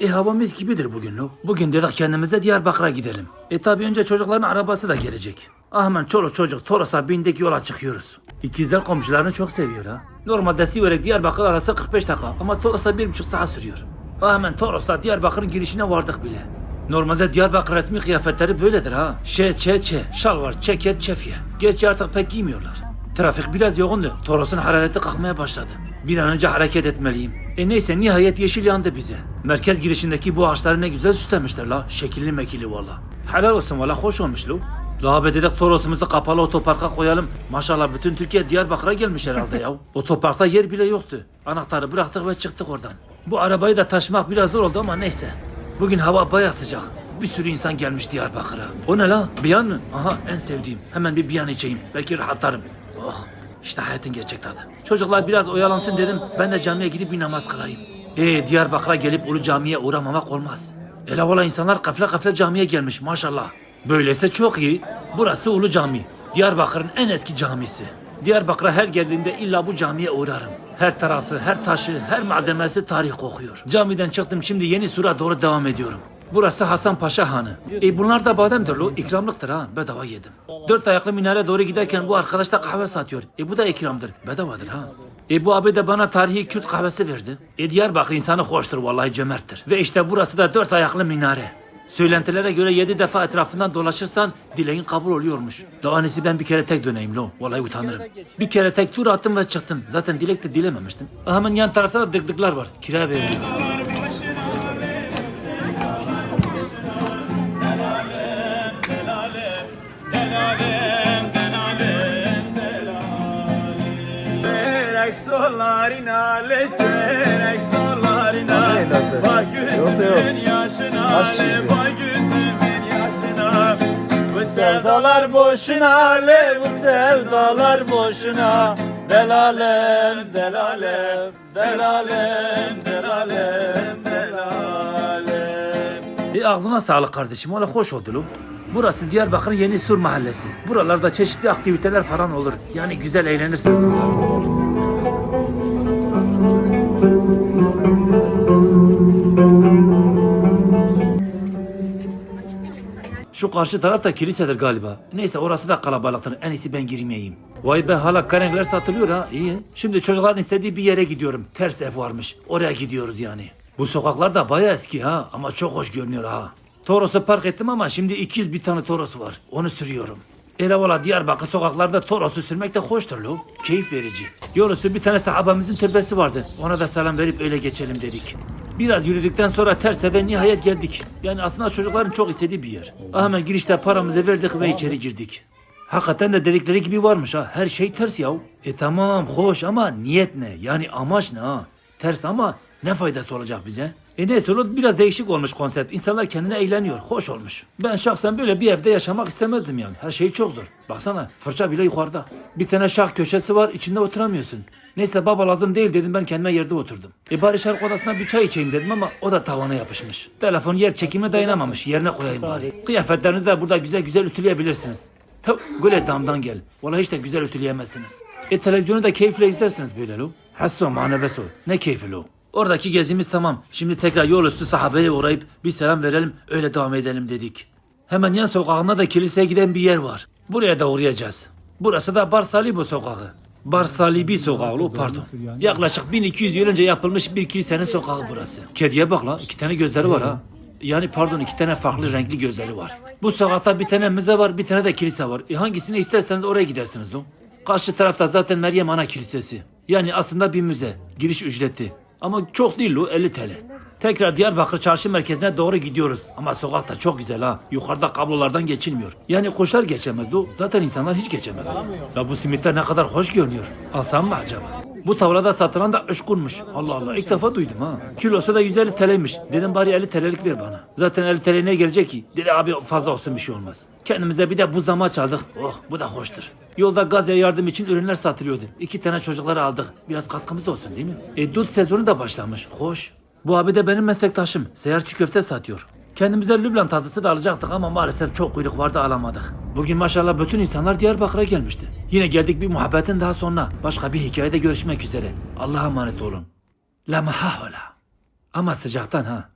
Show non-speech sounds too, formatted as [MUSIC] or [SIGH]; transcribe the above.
E hava gibidir bugün lo. Bugün dedik kendimize Diyarbakır'a gidelim. E tabi önce çocukların arabası da gelecek. Ah, Hemen çoluk çocuk Toros'a bindik yola çıkıyoruz. İkizler komşularını çok seviyor ha. Normalde Siverek Diyarbakır arası 45 dakika ama Toros'a bir buçuk saat sürüyor. Ah, Hemen Toros'a Diyarbakır'ın girişine vardık bile. Normalde Diyarbakır resmi kıyafetleri böyledir ha. Şe, çe, çe, şalvar, ceket, çefye. Gerçi artık pek giymiyorlar. Trafik biraz yoğundu. Toros'un harareti kalkmaya başladı. Bir an önce hareket etmeliyim. E neyse nihayet yeşil yandı bize. Merkez girişindeki bu ağaçları ne güzel süslemişler la. Şekilli mekili valla. Helal olsun valla hoş olmuş lo. La be dedik Toros'umuzu kapalı otoparka koyalım. Maşallah bütün Türkiye Diyarbakır'a gelmiş herhalde ya. [LAUGHS] Otoparkta yer bile yoktu. Anahtarı bıraktık ve çıktık oradan. Bu arabayı da taşımak biraz zor oldu ama neyse. Bugün hava baya sıcak. Bir sürü insan gelmiş Diyarbakır'a. O ne la? Biyan mı? Aha en sevdiğim. Hemen bir biyan içeyim. Belki rahatlarım. Oh işte hayatın gerçek tadı. Çocuklar biraz oyalansın dedim. Ben de camiye gidip bir namaz kılayım. Ee Diyarbakır'a gelip Ulu Cami'ye uğramamak olmaz. Ele valla insanlar kafle kafle camiye gelmiş maşallah. Böyleyse çok iyi. Burası Ulu Cami. Diyarbakır'ın en eski camisi. Diyarbakır'a her geldiğimde illa bu camiye uğrarım. Her tarafı, her taşı, her malzemesi tarih kokuyor. Camiden çıktım şimdi yeni sura doğru devam ediyorum. Burası Hasan Paşa Hanı. E bunlar da bademdir lo. ikramlıktır ha. Bedava yedim. Dört ayaklı minare doğru giderken bu arkadaş da kahve satıyor. E bu da ikramdır. Bedavadır ha. E bu abi de bana tarihi Kürt kahvesi verdi. E Diyarbakır insanı hoştur vallahi cömerttir. Ve işte burası da dört ayaklı minare. Söylentilere göre yedi defa etrafından dolaşırsan dileğin kabul oluyormuş. La anesi ben bir kere tek döneyim lo. Vallahi utanırım. Bir kere tek tur attım ve çıktım. Zaten dilek de dilememiştim. Hemen yan tarafta da dıkdıklar var. Kira veriliyor. Serek sollarına le serek sollarına? Bak gözümün yaşına le bak gözümün yaşına Bu sevdalar boşuna le bu sevdalar boşuna Delalem delalem delalem delalem delalem E ağzına sağlık kardeşim. Valla hoş oldu lo. Burası Diyarbakır Yeni Sur Mahallesi. Buralarda çeşitli aktiviteler falan olur. Yani güzel eğlenirsiniz burada. Şu karşı taraf da kilisedir galiba. Neyse orası da kalabalıktır. En iyisi ben girmeyeyim. Vay be hala karengler satılıyor ha. İyi. Şimdi çocukların istediği bir yere gidiyorum. Ters ev varmış. Oraya gidiyoruz yani. Bu sokaklar da baya eski ha. Ama çok hoş görünüyor ha. Toros'u park ettim ama şimdi 200 bir tane Toros var. Onu sürüyorum. Ele valla Diyarbakır sokaklarda Toros'u sürmek de hoştur lo. Keyif verici. Yol üstü bir tane sahabemizin türbesi vardı. Ona da selam verip öyle geçelim dedik. Biraz yürüdükten sonra ters eve nihayet geldik. Yani aslında çocukların çok istediği bir yer. Ah, Hemen girişte paramızı verdik ve içeri girdik. Hakikaten de dedikleri gibi varmış ha. Her şey ters yahu. E tamam hoş ama niyet ne? Yani amaç ne ha? Ters ama ne faydası olacak bize? E neyse oğlum biraz değişik olmuş konsept. İnsanlar kendine eğleniyor. Hoş olmuş. Ben şahsen böyle bir evde yaşamak istemezdim yani. Her şey çok zor. Baksana fırça bile yukarıda. Bir tane şah köşesi var içinde oturamıyorsun. Neyse baba lazım değil dedim ben kendime yerde oturdum. E bari şarkı odasına bir çay içeyim dedim ama o da tavana yapışmış. Telefon yer çekime dayanamamış. Yerine koyayım bari. Kıyafetlerinizi de burada güzel güzel ütüleyebilirsiniz. Tabi güle damdan gel. Vallahi hiç de güzel ütüleyemezsiniz. E televizyonu da keyifle izlersiniz böyle lo. Hasso manebeso. Ne keyfi lo. Oradaki gezimiz tamam. Şimdi tekrar yol üstü sahabeye uğrayıp bir selam verelim öyle devam edelim dedik. Hemen yan sokağında da kiliseye giden bir yer var. Buraya da uğrayacağız. Burası da Bar Salibo sokağı. Bar Salibi sokağı lo pardon. Yaklaşık 1200 yıl önce yapılmış bir kilisenin sokağı burası. Kediye bak la iki tane gözleri var ha. Yani pardon iki tane farklı renkli gözleri var. Bu sokakta bir tane müze var bir tane de kilise var. E hangisini isterseniz oraya gidersiniz lo. Karşı tarafta zaten Meryem Ana Kilisesi. Yani aslında bir müze. Giriş ücreti. Ama çok değil lo 50 TL. Tekrar Diyarbakır çarşı merkezine doğru gidiyoruz. Ama sokak da çok güzel ha. Yukarıda kablolardan geçilmiyor. Yani kuşlar geçemez lo. Zaten insanlar hiç geçemez. Ya bu simitler ne kadar hoş görünüyor. Alsam mı acaba? Bu tavrada satılan da ışkunmuş. Allah Allah ilk defa duydum ha. Kilosu da 150 TL'ymiş. Dedim bari 50 TL'lik ver bana. Zaten 50 TL ne gelecek ki? Dedi abi fazla olsun bir şey olmaz. Kendimize bir de bu zama çaldık. Oh bu da hoştur. Yolda Gazze yardım için ürünler satılıyordu. İki tane çocukları aldık. Biraz katkımız olsun değil mi? E dut sezonu da başlamış. Hoş. Bu abi de benim meslektaşım. Seyyar çiğ köfte satıyor. Kendimize Lübnan tatlısı da alacaktık ama maalesef çok kuyruk vardı alamadık. Bugün maşallah bütün insanlar Diyarbakır'a gelmişti. Yine geldik bir muhabbetin daha sonra. Başka bir hikayede görüşmek üzere. Allah'a emanet olun. La mahahola. Ama sıcaktan ha.